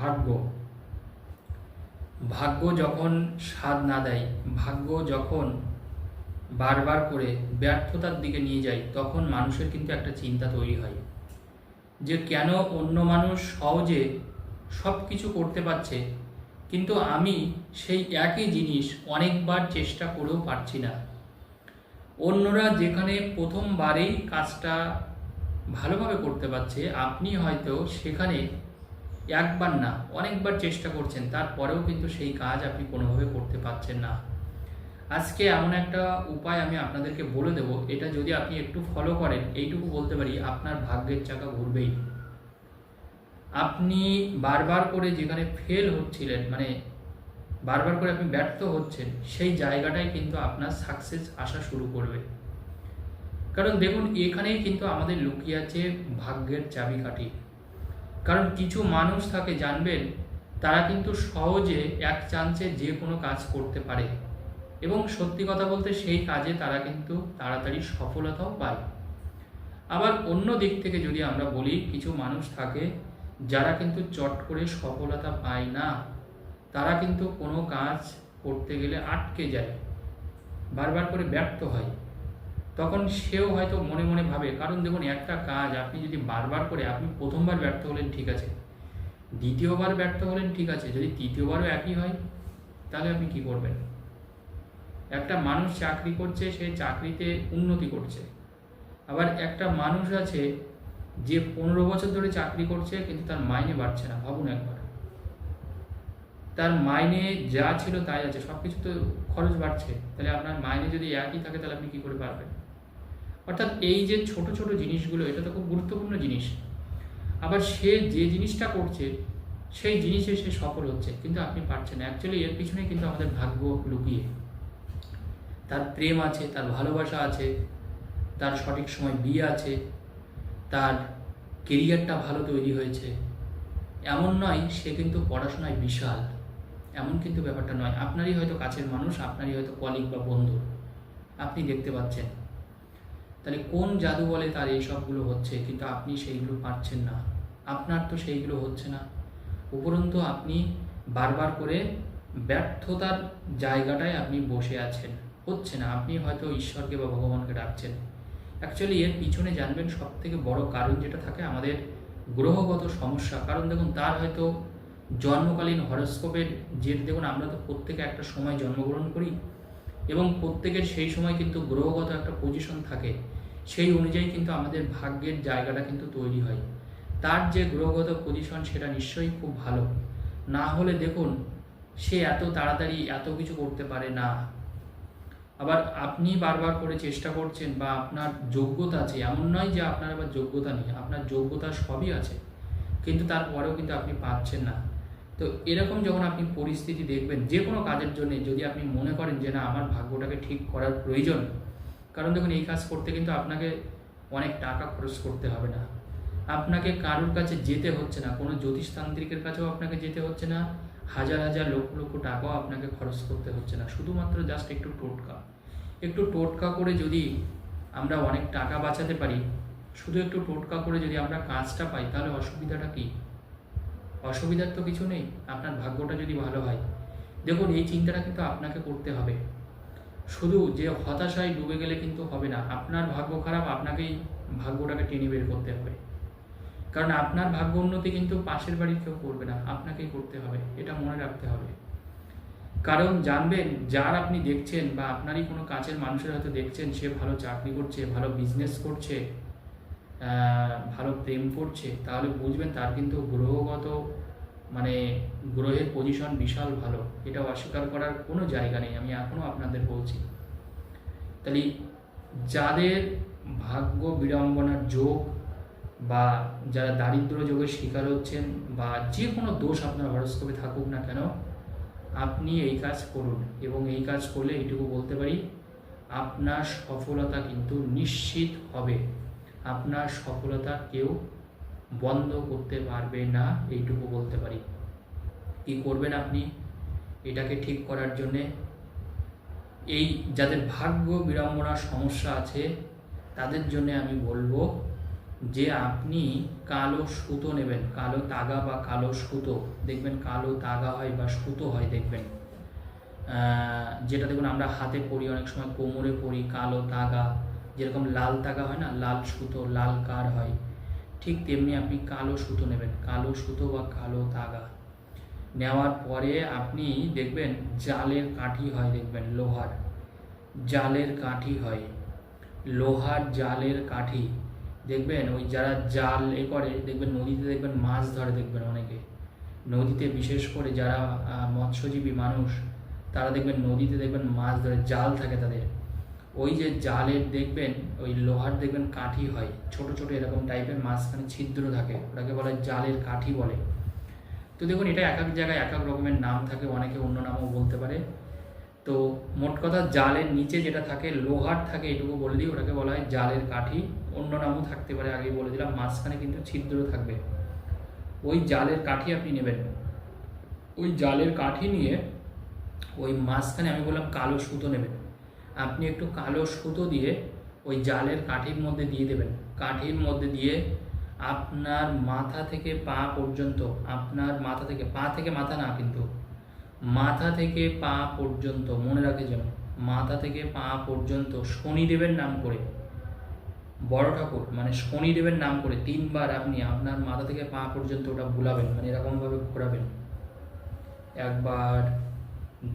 ভাগ্য। ভাগ্য যখন স্বাদ না দেয়, ভাগ্য যখন বারবার করে ব্যর্থতার দিকে নিয়ে যায়, তখন মানুষের কিন্তু একটা চিন্তা তৈরি হয় যে কেন অন্য মানুষ সহজে সব কিছু করতে পারছে, কিন্তু আমি সেই একই জিনিস অনেকবার চেষ্টা করেও পারছি না। অন্যরা যেখানে প্রথমবারেই কাজটা ভালোভাবে করতে পারছে, আপনি হয়তো সেখানে একবার না, অনেকবার চেষ্টা করছেন, তারপরেও কিন্তু সেই কাজ আপনি কোনোভাবে করতে পারছেন না। আজকে এমন একটা উপায় আমি আপনাদেরকে বলে দেব, এটা যদি আপনি একটু ফলো করেন, এইটুকু বলতে পারি, আপনার ভাগ্যের চাকা ঘুরবেই। আপনি বারবার করে যেখানে ফেল হচ্ছিলেন মানে বারবার করে আপনি ব্যর্থ হচ্ছেন, সেই জায়গাটাই কিন্তু আপনার সাকসেস আসা শুরু করবে। কারণ দেখুন, এখানেই কিন্তু আমাদের লুকিয়ে আছে ভাগ্যের চাবিকাঠি। কারণ কিছু মানুষ থাকে জানবেন, তারা কিন্তু সহজে এক চান্সে যে কোনো কাজ করতে পারে। এবং সত্যি কথা বলতে সেই কাজে তারা কিন্তু তাড়াতাড়ি সফলতাও পায়। আবার অন্য দিক থেকে যদি আমরা বলি, কিছু মানুষ থাকে যারা কিন্তু চট করে সফলতা পায় না। তারা কিন্তু কোনো কাজ করতে গেলে আটকে যায়, বারবার করে ব্যর্থ হয়। তখন সেও হয়তো মনে মনে ভাবে, কারণ দেখুন একটা কাজ আপনি যদি বারবার করে, আপনি প্রথমবার ব্যর্থ হলেন, ঠিক আছে। দ্বিতীয়বার ব্যর্থ হলেন, ঠিক আছে। যদি তৃতীয়বারও একই হয়, তাহলে আপনি কি করবেন? একটা মানুষ চাকরি করছে, সে চাকরিতে উন্নতি করছে। আবার একটা মানুষ আছে, যে পনেরো বছর ধরে চাকরি করছে, কিন্তু তার মাইনে বাড়ছে না, ভাবুন একবার। তার মাইনে যা ছিল তাই আছে সব কিছু তো খরচ বাড়ছে। তাহলে আপনার মাইনে যদি একই থাকে, তাহলে আপনি কী করে পারবেন? অর্থাৎ এই যে ছোট ছোট জিনিসগুলো, এটা তো খুব গুরুত্বপূর্ণ জিনিস। আবার সে যে জিনিসটা করছে, সেই জিনিসে সে সফল হচ্ছে, কিন্তু আপনি পারছেন না। অ্যাকচুয়ালি এর পিছনে কিন্তু আমাদের ভাগ্য লুকিয়ে। তার প্রেম আছে, তার ভালোবাসা আছে, তার সঠিক সময় বিয়ে আছে, তার কেরিয়ারটা ভালো তৈরি হয়েছে। এমন নয়, সে কিন্তু পড়াশোনায় বিশাল। এমন কিন্তু ব্যাপারটা নয়। আপনারই হয়তো কাছের মানুষ, আপনারই হয়তো কলিগ বা বন্ধু। আপনি দেখতে পাচ্ছেন। তাহলে কোন জাদু বলে তার এই সবগুলো হচ্ছে, কিন্তু আপনি সেইগুলো পারছেন না। আপনার তো সেইগুলো হচ্ছে না। উপরন্তু আপনি বারবার করে ব্যর্থতার জায়গাটায় আপনি বসে আছেন। হচ্ছে না, আপনি হয়তো ঈশ্বরকে বা ভগবানকে ডাকছেন। অ্যাকচুয়ালি এর পিছনে জানবেন সব থেকে বড় কারণ যেটা থাকে আমাদের গ্রহগত সমস্যা। কারণ দেখুন, তার হয়তো জন্মকালীন হরস্কোপের যে দেখুন, আমরা তো প্রত্যেকে একটা সময় জন্মগ্রহণ করি এবং প্রত্যেকের সেই সময় কিন্তু গ্রহগত একটা পজিশন থাকে, সেই অনুযায়ী কিন্তু আমাদের ভাগ্যের জায়গাটা কিন্তু তৈরি হয়। তার যে গ্রহগত পজিশন সেটা নিশ্চয়ই খুব ভালো। না হলে দেখুন, সে এত তাড়াতাড়ি এত কিছু করতে পারে না। আবার আপনি বারবার করে চেষ্টা করছেন বা আপনার যোগ্যতা আছে, এমন নয় যে আপনার আবার যোগ্যতা নেই, আপনার যোগ্যতা সবই আছে। কিন্তু তারপরেও কিন্তু আপনি পাচ্ছেন না। তো এরকম যখন আপনি পরিস্থিতি দেখবেন যে কোনো কাজের জন্য যদি আপনি মনে করেন যে, না, আমার ভাগ্যটাকে ঠিক করার প্রয়োজন, কারণ দেখুন, এই কাজ করতে কিন্তু আপনাকে অনেক টাকা খরচ করতে হবে না। আপনাকে কারোর কাছে যেতে হচ্ছে না। কোনো জ্যোতিষতান্ত্রিকের কাছেও আপনাকে যেতে হচ্ছে না। হাজার হাজার লক্ষ লক্ষ টাকাও আপনাকে খরচ করতে হচ্ছে না। শুধুমাত্র জাস্ট একটু টোটকা। একটু টোটকা করে যদি আমরা অনেক টাকা বাঁচাতে পারি, শুধু একটু টোটকা করে যদি আমরা কাজটা পাই, তাহলে অসুবিধাটা কী? অসুবিধার তো কিছু নেই, আপনার ভাগ্যটা যদি ভালো হয়। দেখুন, এই চিন্তাটা কিন্তু আপনাকে করতে হবে। শুধু যে হতাশায় ডুবে গেলে কিন্তু হবে না, আপনার ভাগ্য খারাপ, আপনাকেই ভাগ্যটাকে টেনে বের করতে হবে। কারণ আপনার ভাগ্য উন্নতি কিন্তু পাশের বাড়ির কেউ করবে না, আপনাকেই করতে হবে, এটা মনে রাখতে হবে। কারণ জানবেন, যার আপনি দেখছেন বা আপনারই কোনো কাছের মানুষের হয়তো দেখছেন, সে ভালো চাকরি করছে, ভালো বিজনেস করছে ভালো প্রেম করছে, তাহলে বুঝবেন তার কিন্তু গ্রহগত মানে গ্রহের পজিশন বিশাল ভালো। এটা অস্বীকার করার কোনো জায়গা নেই, আমি এখনও আপনাদের বলছি। তাহলে যাদের ভাগ্য বিড়ম্বনার যোগ বা যারা দারিদ্র যোগের শিকার হচ্ছেন বা যে কোনো দোষ আপনার হরস্কোপে থাকুক না কেন, আপনি এই কাজ করুন এবং এই কাজ করলে এইটুকু বলতে পারি, আপনার সফলতা কিন্তু নিশ্চিত হবে। আপনার সফলতা কেউ বন্ধ করতে পারবে না, এইটুকু বলতে পারি। কি করবেন আপনি? এটাকে ঠিক করার জন্যে এই যাদের ভাগ্য বিড়ম্বনার সমস্যা আছে, তাদের জন্য আমি বলব যে আপনি কালো সুতো নেবেন, কালো তাগা বা কালো সুতো। দেখবেন কালো তাগা হয় বা সুতো হয়, দেখবেন। যেটা দেখুন আমরা হাতে পরি, অনেক সময় কোমরে পরি, কালো তাগা। যেরকম লাল তাগা হয় না, লাল সুতো, লাল কার হয়, ঠিক তেমনি আপনি কালো সুতো নেবেন। কালো সুতো বা কালো তাগা। নেওয়ার পরে আপনি দেখবেন জালের কাঠি হয়, দেখবেন লোহার। জালের কাঠি হয়। লোহার জালের কাঠি। দেখবেন ওই যারা জাল এ করে, দেখবেন নদীতে দেখবেন মাছ ধরে দেখবেন অনেকে। নদীতে বিশেষ করে যারা মৎস্যজীবী মানুষ, তারা দেখবেন নদীতে দেখবেন মাছ ধরে, জাল থাকে তাদের। ওই যে জালের দেখবেন, ওই লোহার দেখবেন কাঠি হয়, ছোট ছোট এরকম টাইপের মাঝখানে ছিদ্র থাকে, ওটাকে বলে জালের কাঠি বলে। তো দেখুন, এটা এক এক জায়গায় এক এক রকমের নাম থাকে, অনেকে অন্য নামও বলতে পারে। তো মোট কথা জালের নিচে যেটা থাকে, লোহার থাকে, এটুকু বলে দিই, ওটাকে বলা হয় জালের কাঠি। অন্য নামও থাকতে পারে আগে বলে দিলাম, মাঝখানে কিন্তু ছিদ্র থাকবে। ওই জালের কাঠি আপনি নেবেন। ওই জালের কাঠি নিয়ে ওই মাঝখানে আমি বললাম কালো সুতো নেবেন। আপনি একটু কালো সুতো দিয়ে ওই জালের কাঠির মধ্যে দিয়ে দেবেন। কাঠির মধ্যে দিয়ে আপনার মাথা থেকে পা পর্যন্ত, আপনার মাথা থেকে, পা থেকে মাথা না কিন্তু, মাথা থেকে পা পর্যন্ত, মনে রাখে যেন, মাথা থেকে পা পর্যন্ত শনিদেবের নাম করে, বড় ঠাকুর মানে শনিদেবের নাম করে তিনবার আপনি আপনার মাথা থেকে পা পর্যন্ত ওটা বুলাবেন মানে এরকমভাবে ঘোরাবেন। একবার,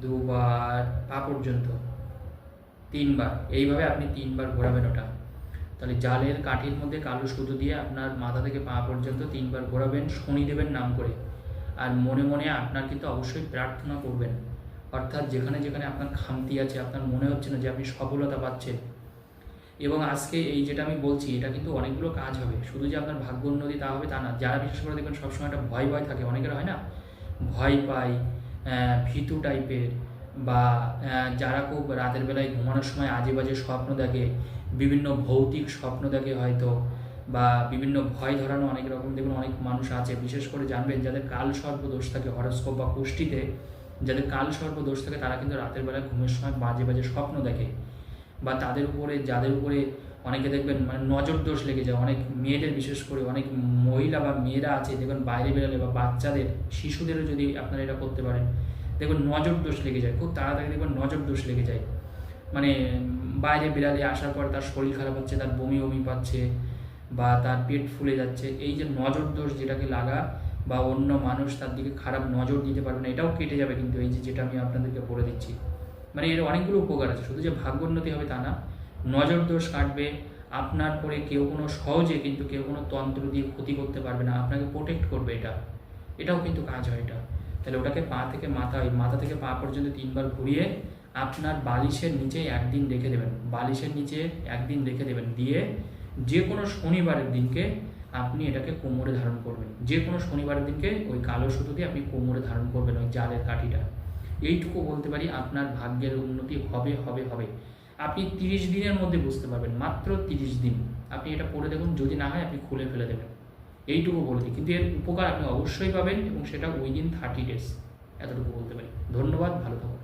দুবার, পা পর্যন্ত। তিনবার, এইভাবে আপনি তিনবার ঘোরাবেন ওটা। তাহলে জালের কাঠির মধ্যে কালো সুতো দিয়ে আপনার মাথা থেকে পা পর্যন্ত তিনবার ঘোরাবেন, শনিদেবের নাম করে। আর মনে মনে আপনার কিন্তু অবশ্যই প্রার্থনা করবেন। অর্থাৎ যেখানে যেখানে আপনার খামতি আছে, আপনার মনে হচ্ছে না যে আপনি সফলতা পাচ্ছেন। এবং আজকে এই যেটা আমি বলছি, এটা কিন্তু অনেকগুলো কাজ হবে। শুধু যে আপনার ভাগ্য উন্নতি তা হবে তা না, যারা বিশেষ করে দেখবেন সবসময় একটা ভয় ভয় থাকে। অনেকের হয় না? ভয় পায় ভীতু টাইপের বা যারা খুব রাতের বেলায় ঘুমানোর সময় আজে বাজে স্বপ্ন দেখে, বিভিন্ন ভৌতিক স্বপ্ন দেখে হয়তো, বা বিভিন্ন ভয় ধরানো অনেক রকম দেখুন অনেক মানুষ আছে। বিশেষ করে জানবেন যাদের কাল সর্প দোষ থাকে হরস্কোপ বা কুষ্টিতে, যাদের কাল সর্প দোষ থাকে তারা কিন্তু রাতের বেলায় ঘুমের সময় বাজে বাজে স্বপ্ন দেখে। বা তাদের উপরে, যাদের উপরে অনেকে দেখবেন মানে নজর দোষ লেগে যায়। অনেক মেয়েদের বিশেষ করে অনেক মহিলা বা মেয়েরা আছে দেখবেন বাইরে বেরোলে বা বাচ্চাদের, শিশুদেরও যদি আপনারা এটা করতে পারেন। দেখবেন নজর দোষ লেগে যায়, খুব তাড়াতাড়ি দেখবেন নজর দোষ লেগে যায়। মানে বাইরে বেরালে আসার পর তার শরীর খারাপ হচ্ছে, তার বমি বমি পাচ্ছে বা তার পেট ফুলে যাচ্ছে, এই যে নজর দোষ যেটাকে লাগা বা অন্য মানুষ তার দিকে খারাপ নজর দিতে পারবে না, এটাও কেটে যাবে কিন্তু এই যে যেটা আমি আপনাদেরকে বলে দিচ্ছি। মানে এর অনেকগুলো উপকার আছে, শুধু যে ভাগ্যোন্নতি হবে তা না, নজর দোষ কাটবে, আপনার পরে কেউ কোনো সহজে কিন্তু কেউ কোনো তন্ত্র দিয়ে ক্ষতি করতে পারবে না, আপনাকে প্রোটেক্ট করবে এটা, এটাও কিন্তু কাজ হয় এটা। তাহলে ওটাকে পা থেকে মাথা, ওই মাথা থেকে পা পর্যন্ত তিনবার ঘুরিয়ে আপনার বালিশের নিচে একদিন রেখে দেবেন। বালিশের নিচে একদিন রেখে দেবেন। দিয়ে যে কোনো শনিবারের দিনকে আপনি এটাকে কোমরে ধারণ করবেন। যে কোনো শনিবারের দিনকে ওই কালো সুতো দিয়ে আপনি কোমরে ধারণ করবেন ওই জালের কাঠিটা। এইটুকু বলতে পারি আপনার ভাগ্যের উন্নতি হবে হবে হবে। আপনি তিরিশ দিনের মধ্যে বুঝতে পারবেন, মাত্র তিরিশ দিন। আপনি এটা পড়ে দেখুন, যদি না হয় আপনি খুলে ফেলে দেবেন। এইটুকু বলে দিই। কিন্তু এর উপকার আপনি অবশ্যই পাবেন এবং সেটা উইদিন থার্টি ডেজ এতটুকু বলতে পারি। ধন্যবাদ, ভালো থাকুন।